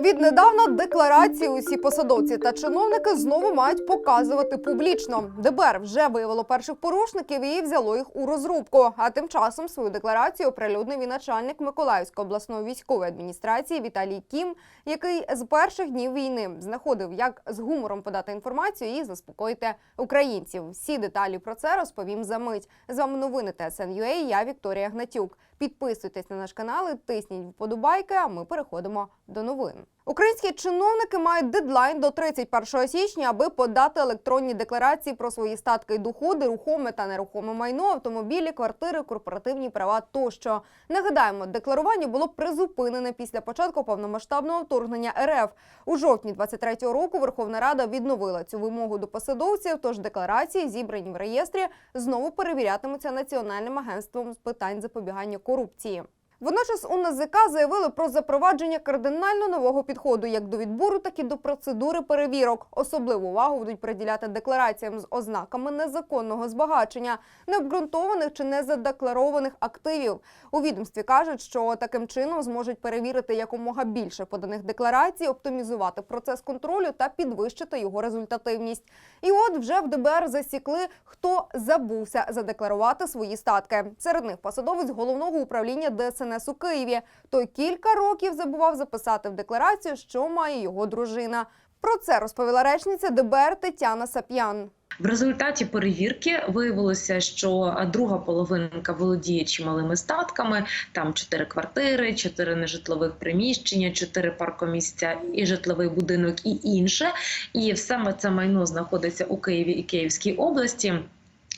Віднедавна декларації усі посадовці та чиновники знову мають показувати публічно. ДБР вже виявило перших порушників і взяло їх у розрубку. А тим часом свою декларацію оприлюднив і начальник Миколаївської обласної військової адміністрації Віталій Кім, який з перших днів війни знаходив, як з гумором подати інформацію і заспокоїти українців. Всі деталі про це розповім за мить. З вами новини ТСН.UA, Я Вікторія Гнатюк. Підписуйтесь на наш канал і тисніть вподобайки. А ми переходимо до новин. Українські чиновники мають дедлайн до 31 січня, аби подати електронні декларації про свої статки і доходи, рухоме та нерухоме майно, автомобілі, квартири, корпоративні права тощо. Нагадаємо, декларування було призупинене після початку повномасштабного вторгнення РФ. У жовтні 23-го року Верховна Рада відновила цю вимогу до посадовців. Тож декларації, зібрані в реєстрі, знову перевірятимуться Національним агентством з питань запобігання корупції. Водночас у НАЗК заявили про запровадження кардинально нового підходу як до відбору, так і до процедури перевірок. Особливу увагу будуть приділяти деклараціям з ознаками незаконного збагачення, необґрунтованих чи незадекларованих активів. У відомстві кажуть, що таким чином зможуть перевірити якомога більше поданих декларацій, оптимізувати процес контролю та підвищити його результативність. І от вже в ДБР засікли, хто забувся задекларувати свої статки. Серед них посадовець головного управління ДСНС у Києві. Той кілька років забував записати в декларацію, що має його дружина. Про це розповіла речниця ДБР Тетяна Сап'ян. В результаті перевірки виявилося, що друга половинка володіє чималими статками: там чотири квартири, чотири нежитлових приміщення, чотири паркомісця і житловий будинок і інше. І саме це майно знаходиться у Києві і Київській області.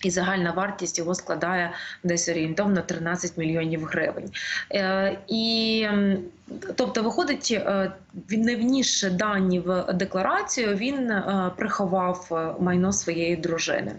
І загальна вартість його складає десь орієнтовно 13 мільйонів гривень. Е, і тобто, виходить, е, він не внісши дані в декларацію, він е, приховав е, майно своєї дружини.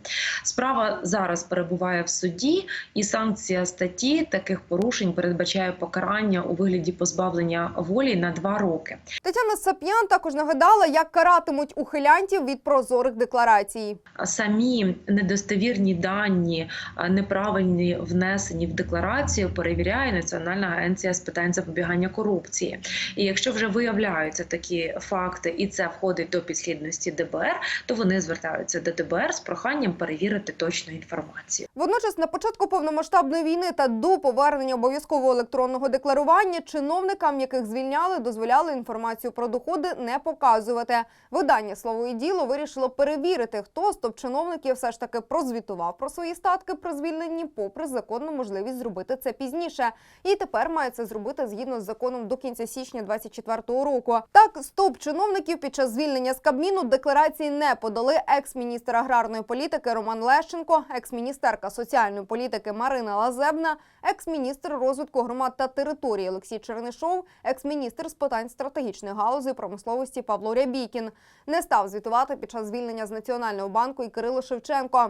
Справа зараз перебуває в суді, і санкція статті таких порушень передбачає покарання у вигляді позбавлення волі на два роки. Тетяна Сап'ян також нагадала, як каратимуть ухилянтів від прозорих декларацій. самі недостовірні дані, неправильні внесені в декларацію, перевіряє Національна агенція з питань запобігання корупції. І якщо вже виявляються такі факти, і це входить до підслідності ДБР, то вони звертаються до ДБР з проханням перевірити точну інформацію. Водночас, на початку повномасштабної війни та до повернення обов'язкового електронного декларування чиновникам, яких звільняли, дозволяли інформацію про доходи не показувати. Видання слово і діло вирішило перевірити, хто з топ-чиновників все ж таки прозвітував про свої статки при звільненні, попри законну можливість зробити це пізніше. І тепер має це зробити згідно з законом до кінця січня 2024 року. Так, з топ-чиновників під час звільнення з Кабміну декларації не подали екс-міністр аграрної політики Роман Лещенко, екс-міністерка соціальної політики Марина Лазебна, екс-міністр розвитку громад та території Олексій Чернишов, екс-міністр з питань стратегічної галузі промисловості Павло Рябікін. Не став звітувати під час звільнення з Національного банку і Кирило Шевченко.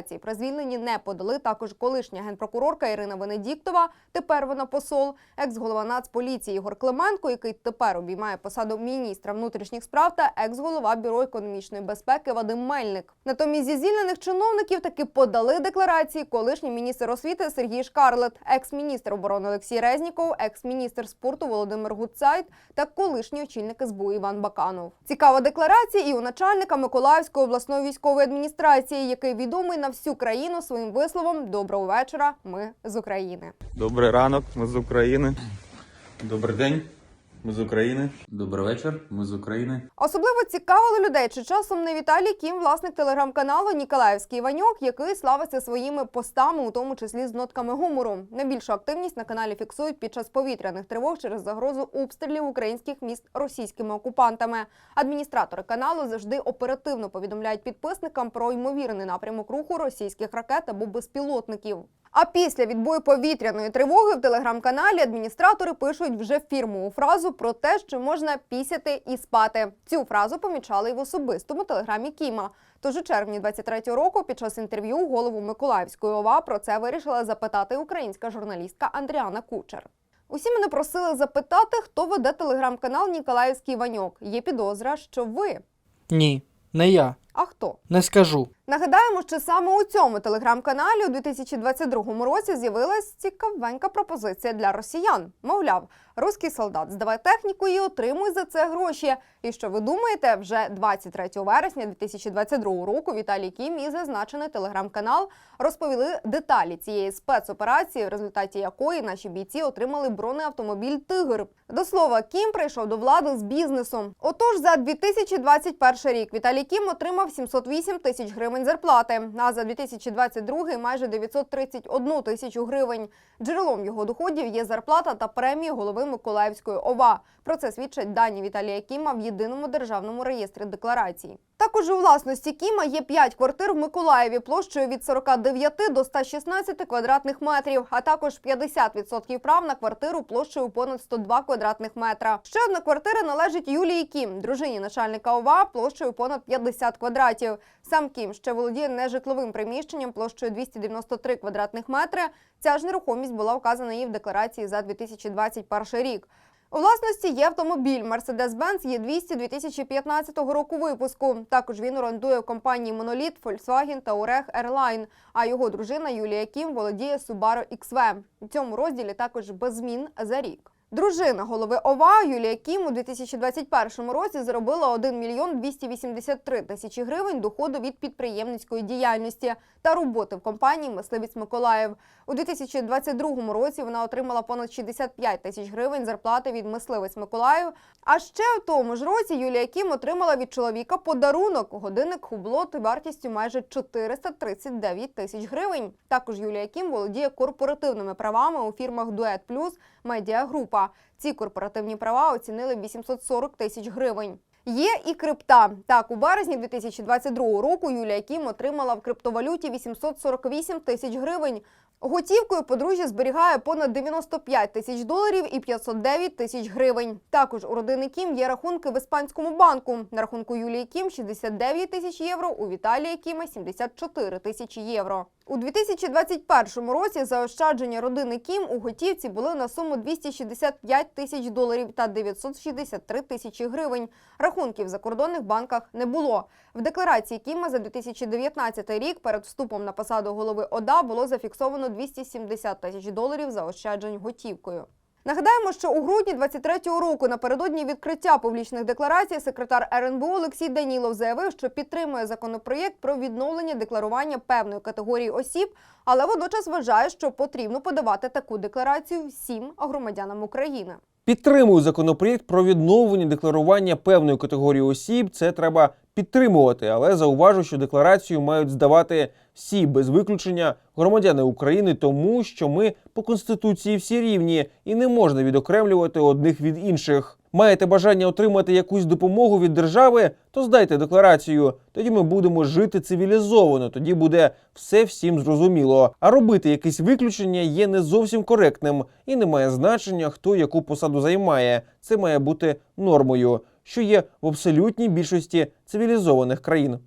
Декларації про звільнення не подали також колишня генпрокурорка Ірина Венедіктова. Тепер вона посол, екс-голова Нацполіції Ігор Клименко, який тепер обіймає посаду міністра внутрішніх справ, та екс-голова бюро економічної безпеки Вадим Мельник. Натомість зі звільнених чиновників таки подали декларації колишній міністр освіти Сергій Шкарлет, екс-міністр оборони Олексій Резніков, екс-міністр спорту Володимир Гуцайт та колишній очільник СБУ Іван Баканов. Цікава декларація і у начальника Миколаївської обласної військової адміністрації, який відомий на всю країну своїм висловом Доброго вечора. Ми з України. Добрий ранок, ми з України. Добрий день, ми з України. Добрий вечір. Ми з України. Особливо цікавило людей, чи часом не Віталій Кім, власник телеграм-каналу Ніколаївський Іваньок, який славиться своїми постами, у тому числі з нотками гумору. Найбільшу активність на каналі фіксують під час повітряних тривог через загрозу обстрілів українських міст російськими окупантами. Адміністратори каналу завжди оперативно повідомляють підписникам про ймовірний напрямок руху російських ракет або безпілотників. А після відбою повітряної тривоги в телеграм-каналі адміністратори пишуть вже фірмову фразу про те, що можна пісяти і спати. Цю фразу помічали й в особистому телеграмі Кіма. Тож у червні 23-го року під час інтерв'ю голову Миколаївської ОВА про це вирішила запитати українська журналістка Андріана Кучер. Усі мене просили запитати, хто веде телеграм-канал Ніколаївський Іваньок. Є підозра, що ви. Ні, не я. А хто? Не скажу. Нагадаємо, що саме у цьому телеграм-каналі у 2022 році з'явилась цікавенька пропозиція для росіян. Мовляв, руський солдат здавай техніку і отримуй за це гроші. І що ви думаєте, вже 23 вересня 2022 року Віталій Кім і зазначений телеграм-канал розповіли деталі цієї спецоперації, в результаті якої наші бійці отримали бронеавтомобіль Тигр. До слова, Кім прийшов до влади з бізнесом. Отож, за 2021 рік Віталій Кім отримав 708 тисяч гривень зарплати, а за 2022 майже 931 тисячу гривень. Джерелом його доходів є зарплата та премії голови Миколаївської ОВА. Про це свідчать дані Віталія Кіма в єдиному державному реєстрі декларацій. Також у власності Кіма є 5 квартир в Миколаєві площею від 49 до 116 квадратних метрів, а також 50% прав на квартиру площею понад 102 квадратних метра. Ще одна квартира належить Юлії Кім, дружині начальника ОВА, площею понад 50 квадратів. Сам Кім ще володіє нежитловим приміщенням площею 293 квадратних метри. Ця ж нерухомість була вказана і в декларації за 2021 рік. У власності є автомобіль Mercedes-Benz Є200 2015 року випуску. Також він орендує в компанії Monolith, Volkswagen та Ureх Airline, а його дружина Юлія Кім володіє Subaru XV. У цьому розділі також без змін за рік. Дружина голови ОВА Юлія Кім у 2021 році заробила 1 мільйон 283 тисячі гривень доходу від підприємницької діяльності та роботи в компанії Мисливець Миколаїв. У 2022 році вона отримала понад 65 тисяч гривень зарплати від Мисливець Миколаїв. А ще в тому ж році Юлія Кім отримала від чоловіка подарунок годинник хублот вартістю майже 439 тисяч гривень. Також Юлія Кім володіє корпоративними правами у фірмах Дует Плюс Медіагрупа. Ці корпоративні права оцінили в 840 тисяч гривень. Є і крипта. Так, у березні 2022 року Юлія Кім отримала в криптовалюті 848 тисяч гривень. Готівкою подружжя зберігає понад 95 тисяч доларів і 509 тисяч гривень. Також у родини Кім є рахунки в іспанському банку. На рахунку Юлії Кім 69 тисяч євро, у Віталія Кіма 74 тисячі євро. У 2021 році заощадження родини Кім у готівці були на суму 265 тисяч доларів та 963 тисячі гривень. Рахунків в закордонних банках не було. В декларації Кіма за 2019 рік перед вступом на посаду голови ОДА було зафіксовано 270 тисяч доларів заощаджень готівкою. Нагадаємо, що у грудні 23-го року напередодні відкриття публічних декларацій секретар РНБО Олексій Данілов заявив, що підтримує законопроєкт про відновлення декларування певної категорії осіб, але водночас вважає, що потрібно подавати таку декларацію всім громадянам України. Підтримую законопроєкт про відновлення декларування певної категорії осіб. Це треба підтримувати, але зауважу, що декларацію мають здавати всі без виключення громадяни України, тому що ми по конституції всі рівні і не можна відокремлювати одних від інших. Маєте бажання отримати якусь допомогу від держави, то здайте декларацію. Тоді ми будемо жити цивілізовано. Тоді буде все всім зрозуміло. А робити якісь виключення є не зовсім коректним і не має значення, хто яку посаду займає. Це має бути нормою, що є в абсолютній більшості цивілізованих країн.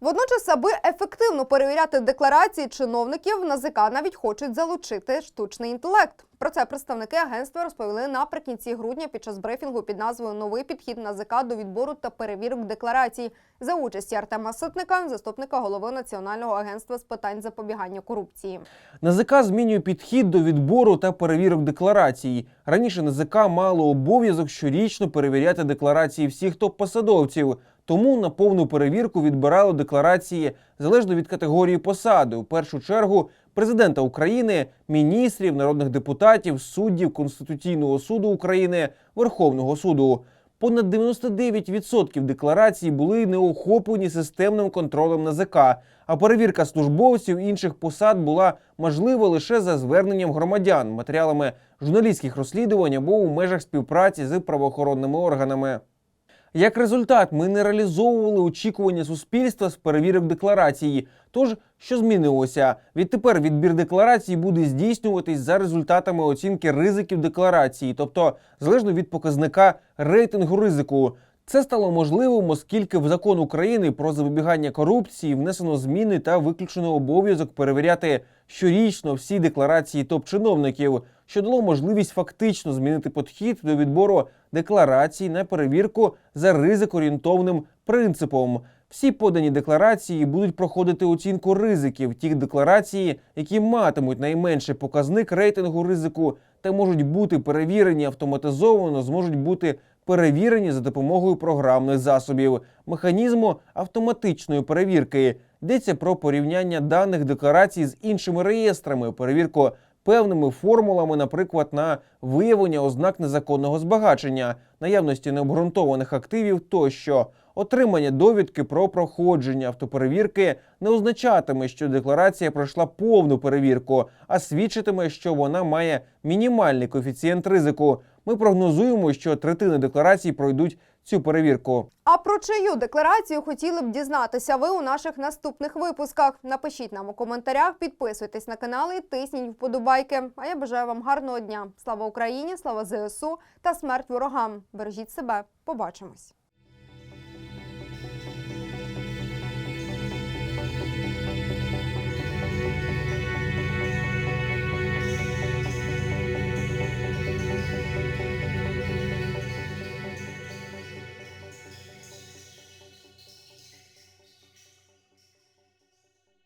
Водночас, аби ефективно перевіряти декларації чиновників, НАЗК навіть хочуть залучити штучний інтелект. Про це представники агентства розповіли наприкінці грудня під час брифінгу під назвою Новий підхід НАЗК до відбору та перевірок декларацій за участі Артема Ситника, заступника голови Національного агентства з питань запобігання корупції. НАЗК змінює підхід до відбору та перевірок декларацій. Раніше НАЗК мало обов'язок щорічно перевіряти декларації всіх топ-посадовців. Тому на повну перевірку відбирали декларації залежно від категорії посади. У першу чергу президента України, міністрів, народних депутатів, суддів Конституційного суду України, Верховного суду. Понад 99% декларацій були не охоплені системним контролем НАЗК, а перевірка службовців інших посад була можлива лише за зверненням громадян, матеріалами журналістських розслідувань або у межах співпраці з правоохоронними органами. Як результат, ми не реалізовували очікування суспільства з перевірок декларації. Тож, що змінилося? Відтепер відбір декларації буде здійснюватись за результатами оцінки ризиків декларації, тобто залежно від показника рейтингу ризику. Це стало можливим, оскільки в закон України про запобігання корупції внесено зміни та виключено обов'язок перевіряти щорічно всі декларації топ-чиновників, що дало можливість фактично змінити підхід до відбору декларацій на перевірку за ризик-орієнтовним принципом. Всі подані декларації будуть проходити оцінку ризиків. Ті декларації, які матимуть найменший показник рейтингу ризику та можуть бути перевірені автоматизовано, зможуть бути перевірені за допомогою програмних засобів, механізму автоматичної перевірки. Йдеться про порівняння даних декларацій з іншими реєстрами, перевірку певними формулами, наприклад, на виявлення ознак незаконного збагачення, наявності необґрунтованих активів тощо. Отримання довідки про проходження автоперевірки не означатиме, що декларація пройшла повну перевірку, а свідчитиме, що вона має мінімальний коефіцієнт ризику. Ми прогнозуємо, що третини декларацій пройдуть цю перевірку. А про чию декларацію хотіли б дізнатися ви у наших наступних випусках? Напишіть нам у коментарях, підписуйтесь на канал і тисніть вподобайки. А я бажаю вам гарного дня. Слава Україні, слава ЗСУ та смерть ворогам. Бережіть себе. Побачимось.